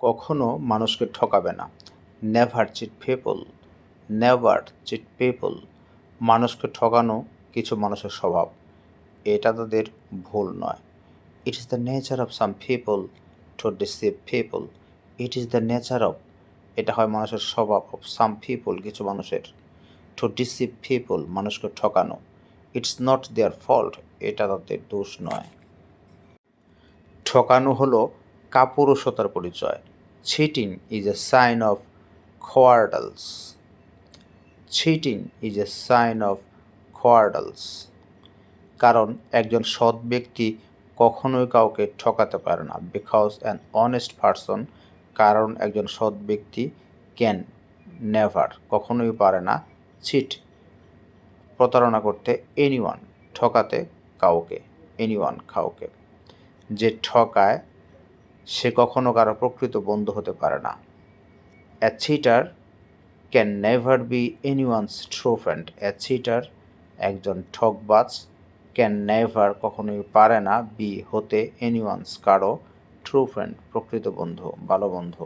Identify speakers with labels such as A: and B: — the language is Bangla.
A: কখনো মানুষকে ঠকাবে না। Never cheat people never cheat people মানুষকে ঠকানো কিছু মানুষের স্বভাব। এটা তাদের ভুল নয়। It is the nature of some people to deceive people it is the nature of এটা হয় মানুষের স্বভাব অফ সাম পিপল কিছু মানুষের। টু ডিসিভ পিপল মানুষকে ঠকানো। ইটস নট দেয়ার ফল্ট এটা তাদের দোষ নয়। ঠকানো হলো কাপুরুষতার পরিচয়। Cheating is a sign of cowards cheating is a sign of cowards কারণ একজন সৎ ব্যক্তি কখনোই কাউকে ঠকাতে পারে না। বিকজ অ্যান অনেস্ট পারসন কারণ একজন সৎ ব্যক্তি ক্যান নেভার কখনোই পারে না চিট প্রতারণা করতে এনিওয়ান ঠকাতে কাউকে এনিওয়ান কাউকে। যে ঠকায় সে কখনো কারও প্রকৃত বন্ধু হতে পারে না। A cheater can never be anyone's true friend a cheater একজন ঠকবাজ ক্যান নেভার কখনোই পারে না বি হতে এনি ওয়ানস কারও ট্রু ফ্রেন্ড প্রকৃত বন্ধু, ভালো বন্ধু।